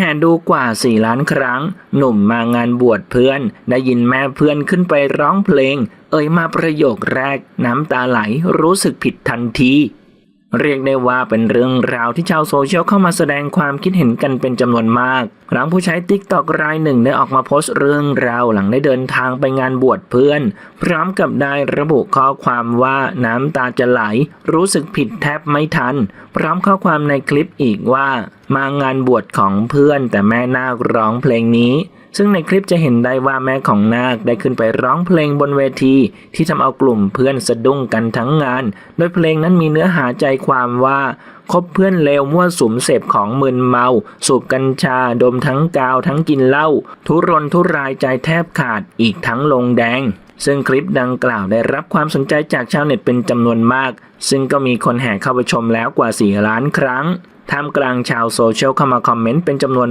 แห่ดูกว่า 4 ล้านครั้ง หนุ่มมางานบวชเพื่อน ได้ยินแม่เพื่อนขึ้นไปร้องเพลง เอ่ยมาประโยคแรกน้ำตาไหลรู้สึกผิดทันที เรียกได้ว่าเป็นเรื่องราวที่ชาวโซเชียลเข้ามาแสดงความคิดเห็นกันเป็นจำนวนมาก หลังผู้ใช้ติ๊กตอกรายหนึ่งได้ออกมาโพสต์เรื่องราวหลังได้เดินทางไปงานบวชเพื่อน พร้อมกับได้ระบุข้อความว่าน้ำตาจะไหล รู้สึกผิดแทบไม่ทัน พร้อมข้อความในคลิปอีกว่ามางานบวชของเพื่อนแต่แม่นาคร้องเพลงนี้ ซึ่งในคลิปจะเห็นได้ว่าแม่ของนาคได้ขึ้นไปร้องเพลงบนเวที ที่ทำเอากลุ่มเพื่อนสะดุ้งกันทั้งงาน โดยเพลงนั้นมีเนื้อหาใจความว่าคบเพื่อนเลวมั่วสุมเสพของมึนเมา สูบกัญชาดมทั้งกาวทั้งกินเหล้าทุรนทุรายใจแทบขาดอีกทั้งลงแดง ซึ่งคลิปดังกล่าวได้รับความสนใจจากชาวเน็ตเป็นจำนวนมาก ซึ่งก็มีคนแห่เข้าไปชมแล้วกว่า 4 ล้านครั้ง ท่ามกลางชาวโซเชียลเข้ามาคอมเมนต์เป็นจำนวน